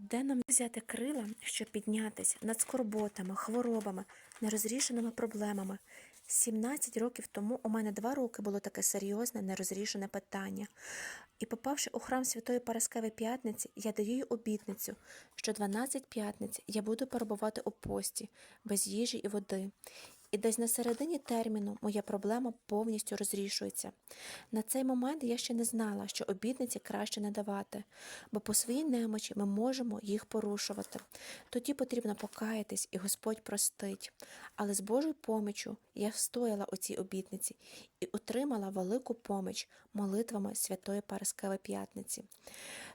Де нам взяти крила, щоб піднятися над скорботами, хворобами, нерозрішеними проблемами? 17 років тому у мене два роки було таке серйозне нерозрішене питання. І попавши у храм Святої Параскеви П'ятниці, я даю їй обітницю, що 12 п'ятниць я буду перебувати у пості, без їжі і води. І десь на середині терміну моя проблема повністю розрішується. На цей момент я ще не знала, що обітниці краще не давати, бо по своїй немочі ми можемо їх порушувати. Тоді потрібно покаятись, і Господь простить. Але з Божою помічю я встояла у цій обітниці і отримала велику поміч молитвами Святої Параскеви П'ятниці.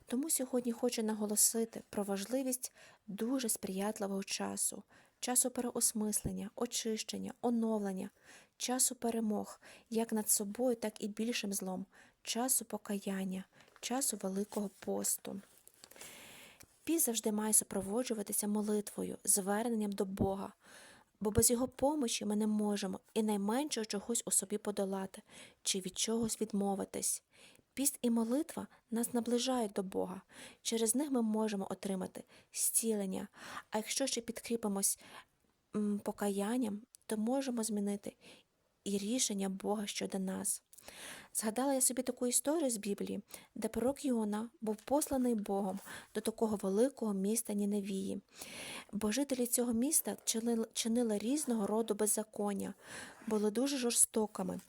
Тому сьогодні хочу наголосити про важливість дуже сприятливого часу, часу переосмислення, очищення, оновлення, часу перемог, як над собою, так і більшим злом, часу покаяння, часу Великого посту. Піс завжди має супроводжуватися молитвою, зверненням до Бога, бо без його помочі ми не можемо і найменше чогось у собі подолати чи від чогось відмовитись. Піст і молитва нас наближають до Бога. Через них ми можемо отримати зцілення. А якщо ще підкріпимось покаянням, то можемо змінити і рішення Бога щодо нас. Згадала я собі таку історію з Біблії, де пророк Йона був посланий Богом до такого великого міста Ніневії. Бо жителі цього міста чинили, різного роду беззаконня, були дуже жорстокими.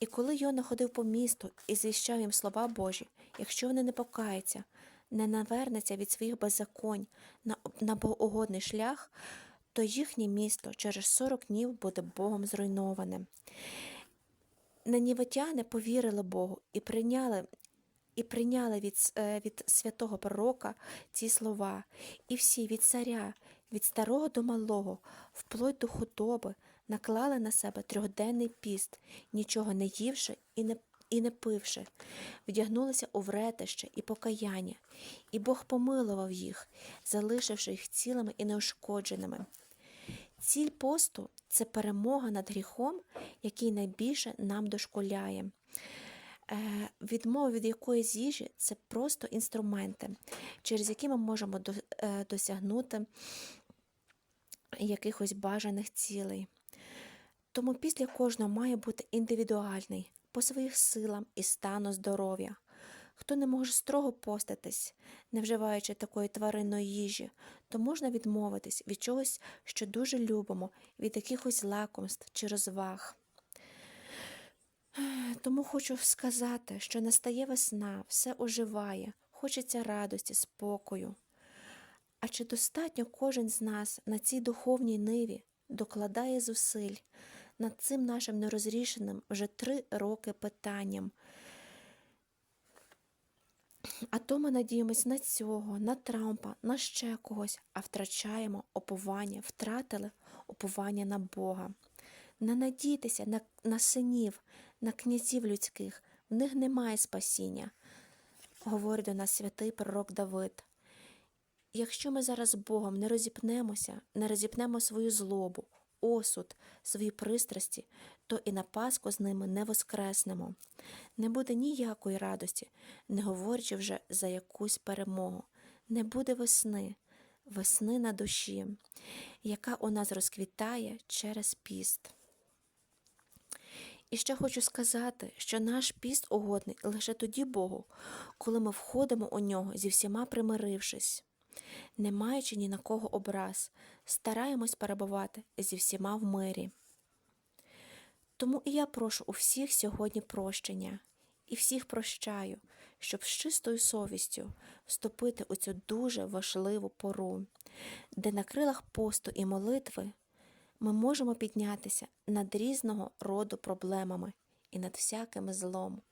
І коли Йона ходив по місту і звіщав їм слова Божі, якщо вони не покаються, не навернеться від своїх беззаконь на, на богоугодний шлях, то їхнє місто через 40 днів буде Богом зруйноване. Нанівитяни повірили Богу і прийняли, і прийняли від, е, від святого пророка ці слова. І всі від царя, від старого до малого, вплоть до худоби, наклали на себе трьохденний піст, нічого не ївши і не, і не пивши, вдягнулися у вретище і покаяння, і Бог помилував їх, залишивши їх цілими і неушкодженими. Ціль посту це перемога над гріхом, який найбільше нам дошколяє. Е, Відмова від якоїсь їжі це просто інструменти, через які ми можемо е, досягнути якихось бажаних цілей. Тому після кожного має бути індивідуальний по своїх силам і стану здоров'я. Хто не може строго постатись, не вживаючи такої тваринної їжі, то можна відмовитись від чогось, що дуже любимо, від якихось лакомств чи розваг. Тому хочу сказати, що настає весна, все оживає, хочеться радості, спокою. А чи достатньо кожен з нас на цій духовній ниві докладає зусиль над цим нашим нерозрішеним вже три роки питанням? А то ми надіємось на цього, на Трампа, на ще когось, а втрачаємо оповання, втратили оповання на Бога. Не надійтеся на, на синів, на князів людських, в них немає спасіння, говорить до нас святий пророк Давид. Якщо ми зараз з Богом не розіпнемося, не розіпнемо свою злобу, осуд, свої пристрасті, то і на Пасху з ними не воскреснемо. Не буде ніякої радості, не говорячи вже за якусь перемогу. Не буде весни, весни на душі, яка у нас розквітає через піст. І ще хочу сказати, що наш піст угодний лише тоді Богу, коли ми входимо у нього зі всіма примирившись, не маючи ні на кого образ, стараємось перебувати зі всіма в мирі. Тому і я прошу у всіх сьогодні прощення, і всіх прощаю, щоб з чистою совістю вступити у цю дуже важливу пору, де на крилах посту і молитви ми можемо піднятися над різного роду проблемами і над всяким злом.